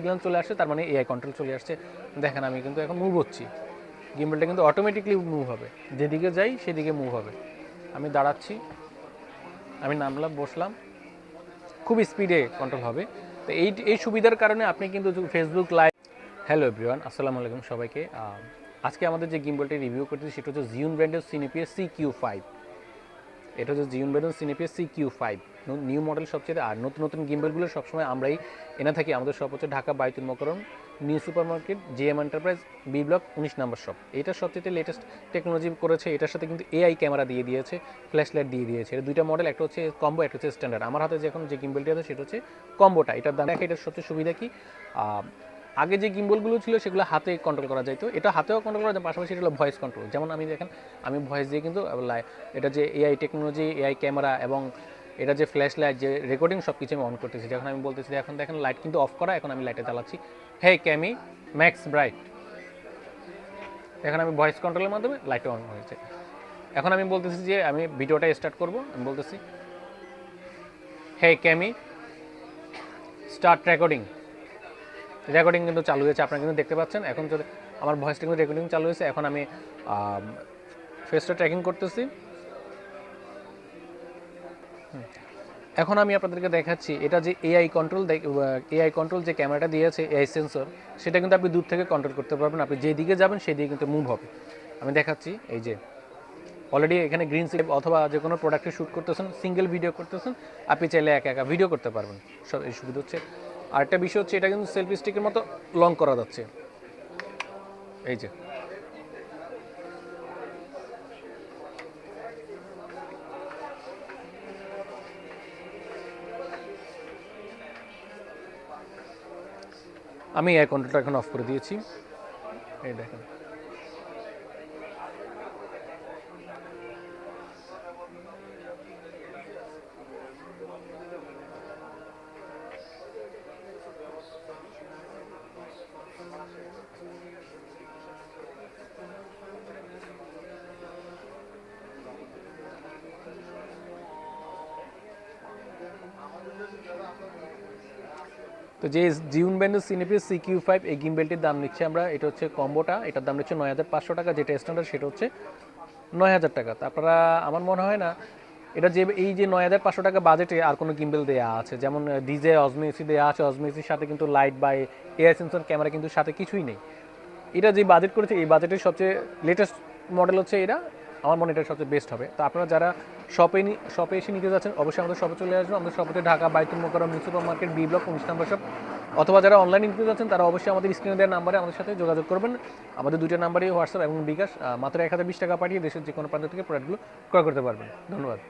Signal চলে আসছে তার মানে এআই কন্ট্রোল চলে আসছে। দেখেন, আমি কিন্তু এখন মুভ হচ্ছি। গিম্বলটা কিন্তু অটোমেটিকলি মুভ হবে। যেদিকে যাই, সেদিকে মুভ হবে। আমি দাঁড়াচ্ছি। আমি নামলাম, বসলাম। খুব স্পিডে কন্ট্রোল হবে। তো এই এই সুবিধার কারণে আপনি কিন্তু ফেসবুক লাইভ হ্যালো এভরিওয়ান আসসালামু আলাইকুম সবাইকে। আজকে আমাদের যে গিম্বলটি রিভিউ করতেছি, সেটা হচ্ছে জিউন ব্র্যান্ডের সিনিপিএস সি কিউ ফাইভ এটা হচ্ছে জিউন ব্র্যান্ডের সিনিপিএস C Q five new model সবচেয়ে, আর নতুন নতুন গিম্বলগুলো সবসময় আমরাই এনে থাকি। আমাদের শপ হচ্ছে Dhaka Baitul Mukarram, new super market GM enterprise B block উনিশ নম্বর শপ এটা সবচেয়ে লেটেস্ট টেকনোলজি করেছে। এটার সাথে কিন্তু এআই ক্যামেরা দিয়ে দিয়েছে ফ্ল্যাশ লাইট দিয়ে দিয়েছে। এটা দুইটা মডেল একটা হচ্ছে কম্বো একটা হচ্ছে স্ট্যান্ডার্ড আমার হাতে যখন যে গিম্বলটি আছে, সেটা হচ্ছে কম্বোটা এটার দাম এটার সবচেয়ে সুবিধা কি? আগে যে গিম্বলগুলো ছিল সেগুলো হাতে কন্ট্রোল করা যাইতো এটা হাতেও কন্ট্রোল করা যায়, পাশাপাশি এটা হলো ভয়েস কন্ট্রোল যেমন আমি দেখেন, আমি ভয়েস দিয়ে কিন্তু এটা যে এআই টেকনোলজি এআই ক্যামেরা এবং এটা যে ফ্ল্যাশ লাইট যে রেকর্ডিং সব কিছু আমি অন করতেছি। যখন আমি বলতেছি, এখন দেখেন লাইট কিন্তু অফ করা, এখন আমি লাইটে চালাচ্ছি হে ক্যামি ম্যাক্স ব্রাইট এখন আমি ভয়েস কন্ট্রোলের মাধ্যমে লাইট অন হয়েছে এখন আমি বলতেছি যে, আমি ভিডিওটা স্টার্ট করব। আমি বলতেছি hey cami start recording recording কিন্তু চালু হয়েছে, আপনারা কিন্তু দেখতে পাচ্ছেন। এখন যদি আমার ভয়েসটা কিন্তু রেকর্ডিং চালু হয়েছে, এখন আমি ফেসটা ট্র্যাকিং করতেছি। এখন আমি আপনাদেরকে দেখাচ্ছি, এটা যে এআই কন্ট্রোল এআই কন্ট্রোল যে ক্যামেরাটা দিয়েছে এআই সেন্সর সেটা কিন্তু আপনি দূর থেকে কন্ট্রোল করতে পারবেন। আপনি যেদিকে যাবেন সেদিকে কিন্তু মুভ হবে। আমি দেখাচ্ছি, এই যে অলরেডি এখানে গ্রিন সিপ অথবা যে কোনো প্রোডাক্টে শ্যুট করতেছেন সিঙ্গেল ভিডিও করতেছেন, আপনি চাইলে একা একা ভিডিও করতে পারবেন। সব এই সুবিধা হচ্ছে আরেকটা বিষয় হচ্ছে এটা কিন্তু সেলফি স্টিকের মতো লং করা যাচ্ছে। এই যে। আমি এই কন্ট্রোলটা এখন অফ করে দিয়েছি। এই দেখেন। তো যে জিউন ব্যান্ডের সিনেপিস সি কিউ ফাইভ এই গিমবেলটির দাম নিচ্ছে আমরা, এটা হচ্ছে কম্বোটা, এটার দাম নিচ্ছে নয় হাজার পাঁচশো টাকা, যেটা স্ট্যান্ডার্ড সেটা হচ্ছে নয় হাজার টাকা। তা আপনারা, আমার মনে হয় না, এটা যে, এই যে নয় হাজার পাঁচশো টাকা বাজেটে আর কোনো গিম্বেল দেওয়া আছে, যেমন ডিজে অজমেসি দেওয়া আছে অজমেসির সাথে কিন্তু লাইট বা এয়ার সেন্সর ক্যামেরা কিন্তু সাথে কিছুই নেই। এটা যে বাজেট করেছে, এই বাজেটের সবচেয়ে লেটেস্ট মডেল হচ্ছে এটা আমার মনে এটা সবচেয়ে বেস্ট হবে। তো আপনারা যারা শপে শপে এসে নিতে যাচ্ছেন, অবশ্যই আমাদের শপে চলে আসবেন। আমাদের শপে Dhaka Baitul Mukarram super market B block উনিশ নম্বর শপ অথবা যারা অনলাইন নিতে যাচ্ছেন, তারা অবশ্যই আমাদের স্ক্রিনে দেওয়ার নাম্বারে আমাদের সাথে যোগাযোগ করবেন। আমাদের দুটো নাম্বারই হোয়াটসঅ্যাপ এবং বিকাশ মাত্র এক হাজার বিশ টাকা পাঠিয়ে দেশের যে কোনো প্রান্ত থেকে প্রোডাক্টগুলো ক্রয় করতে পারবেন। ধন্যবাদ।